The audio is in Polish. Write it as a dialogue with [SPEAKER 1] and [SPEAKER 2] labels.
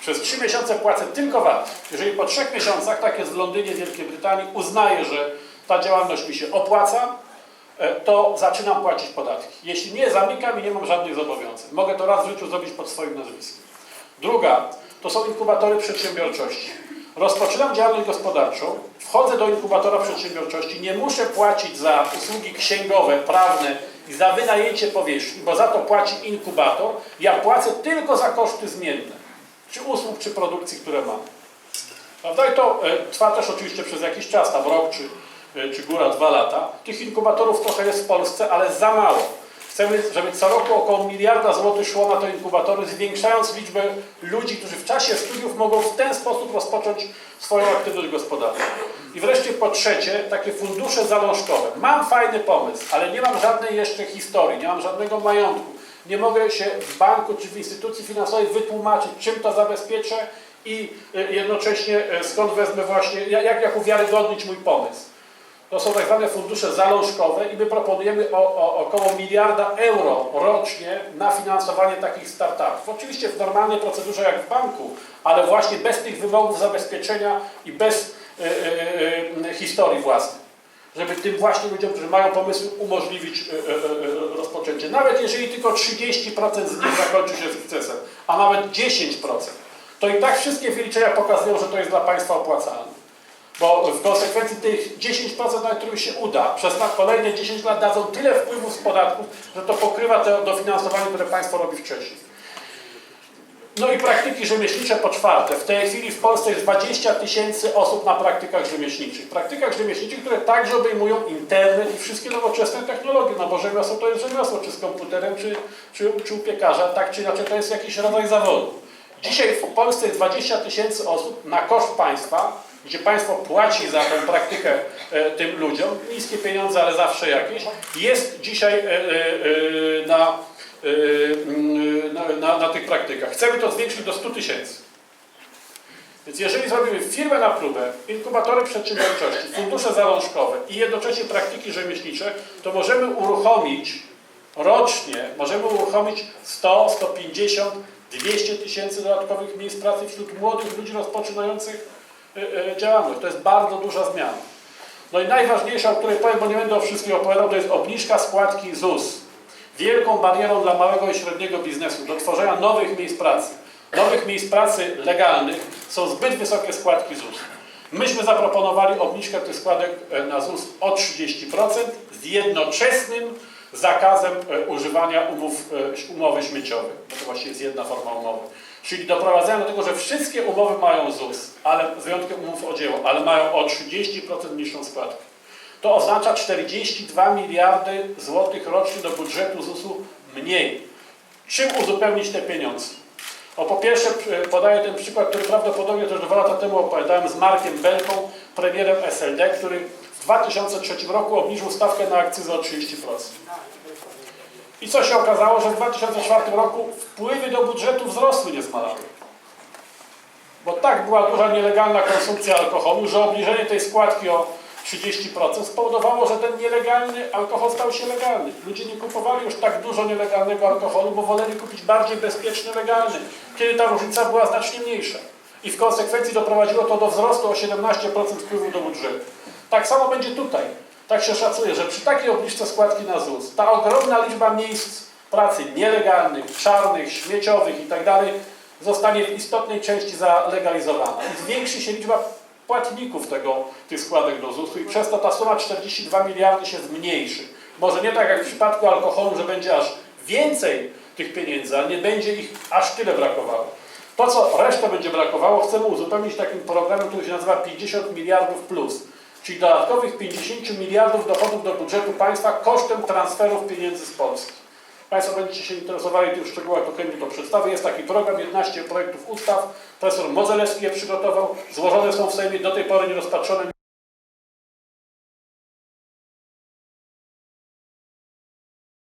[SPEAKER 1] Przez 3 miesiące płacę tylko VAT. Jeżeli po 3 miesiącach, tak jest w Londynie, Wielkiej Brytanii, uznaję, że ta działalność mi się opłaca, e, to zaczynam płacić podatki. Jeśli nie, zamykam i nie mam żadnych zobowiązań. Mogę to raz w życiu zrobić pod swoim nazwiskiem. Druga, to są inkubatory przedsiębiorczości. Rozpoczynam działalność gospodarczą, wchodzę do inkubatora przedsiębiorczości, nie muszę płacić za usługi księgowe, prawne i za wynajęcie powierzchni, bo za to płaci inkubator. Ja płacę tylko za koszty zmienne, czy usług, czy produkcji, które mam. Prawda? I to e, trwa też oczywiście przez jakiś czas, tam rok, czy, e, czy góra dwa lata. Tych inkubatorów trochę jest w Polsce, ale za mało. Chcemy, żeby co roku około miliarda złotych szło na te inkubatory, zwiększając liczbę ludzi, którzy w czasie studiów mogą w ten sposób rozpocząć swoją aktywność gospodarczą. I wreszcie po trzecie, takie fundusze zalążkowe. Mam fajny pomysł, ale nie mam żadnej jeszcze historii, nie mam żadnego majątku. Nie mogę się w banku czy w instytucji finansowej wytłumaczyć, czym to zabezpieczę i e, jednocześnie e, skąd wezmę właśnie, jak, jak uwiarygodnić mój pomysł. To są tak zwane fundusze zalążkowe i my proponujemy o, o, około miliarda euro rocznie na finansowanie takich startupów. Oczywiście w normalnej procedurze jak w banku, ale właśnie bez tych wymogów zabezpieczenia i bez e, historii własnej. Żeby tym właśnie ludziom, którzy mają pomysły, umożliwić e, e, e, rozpoczęcie. Nawet jeżeli tylko 30% z nich zakończy się sukcesem, a nawet 10%, to i tak wszystkie wyliczenia pokazują, że to jest dla państwa opłacalne. Bo w konsekwencji tych 10% na których się uda, przez kolejne 10 lat dadzą tyle wpływów z podatków, że to pokrywa to dofinansowanie, które państwo robi wcześniej. No i praktyki rzemieślnicze po czwarte. W tej chwili w Polsce jest 20 tysięcy osób na praktykach rzemieślniczych. Praktykach rzemieślniczych, które także obejmują internet i wszystkie nowoczesne technologie, no bo rzemiosło to jest rzemiosło, czy z komputerem, czy, czy, czy u piekarza, tak czy inaczej to jest jakiś rodzaj zawodu. Dzisiaj w Polsce jest 20 tysięcy osób na koszt państwa, gdzie państwo płaci za tę praktykę e, tym ludziom, niskie pieniądze, ale zawsze jakieś, jest dzisiaj e, e, e, na, na, na, na tych praktykach. Chcemy to zwiększyć do 100 tysięcy. Więc jeżeli zrobimy firmę na próbę, inkubatory przedsiębiorczości, fundusze zalążkowe i jednocześnie praktyki rzemieślnicze, to możemy uruchomić rocznie, możemy uruchomić 100, 150, 200 tysięcy dodatkowych miejsc pracy wśród młodych ludzi rozpoczynających y, y, działalność. To jest bardzo duża zmiana. No i najważniejsza, o której powiem, bo nie będę o wszystkim opowiadał, to jest obniżka składki ZUS. Wielką barierą dla małego i średniego biznesu do tworzenia nowych miejsc pracy, nowych miejsc pracy legalnych są zbyt wysokie składki ZUS. Myśmy zaproponowali obniżkę tych składek e, na ZUS o 30% z jednoczesnym zakazem e, używania umów, e, umowy śmieciowej. Bo to właściwie jest jedna forma umowy. Czyli doprowadzają do tego, że wszystkie umowy mają ZUS, ale z wyjątkiem umów o dzieło, ale mają o 30% niższą składkę. To oznacza 42 miliardy złotych rocznie do budżetu ZUS-u mniej. Czym uzupełnić te pieniądze? O, po pierwsze podaję ten przykład, który prawdopodobnie też dwa lata temu opowiadałem z Markiem Belką, premierem SLD, który w 2003 roku obniżył stawkę na akcyzę o 30%. I co się okazało, że w 2004 roku wpływy do budżetu wzrosły, nie zmalały. Bo tak była duża nielegalna konsumpcja alkoholu, że obniżenie tej składki o 30% spowodowało, że ten nielegalny alkohol stał się legalny. Ludzie nie kupowali już tak dużo nielegalnego alkoholu, bo woleli kupić bardziej bezpieczny, legalny, kiedy ta różnica była znacznie mniejsza. I w konsekwencji doprowadziło to do wzrostu o 17% wpływu do budżetu. Tak samo będzie tutaj. Tak się szacuje, że przy takiej obniżce składki na ZUS ta ogromna liczba miejsc pracy nielegalnych, czarnych, śmieciowych itd. zostanie w istotnej części zalegalizowana. Zwiększy się liczba płatników tego, tych składek do ZUS-u i przez to ta suma 42 miliardy się zmniejszy. Może nie tak jak w przypadku alkoholu, że będzie aż więcej tych pieniędzy, ale nie będzie ich aż tyle brakowało. To, co resztę będzie brakowało, chcemy uzupełnić takim programem, który się nazywa 50 miliardów plus, czyli dodatkowych 50 miliardów dochodów do budżetu państwa kosztem transferów pieniędzy z Polski. Państwo będziecie się interesowali tych szczegółach, to chętnie to przedstawię. Jest taki program, 11 projektów ustaw. Profesor Modzelewski je przygotował. Złożone są w Sejmie do tej pory nierozpatrzone.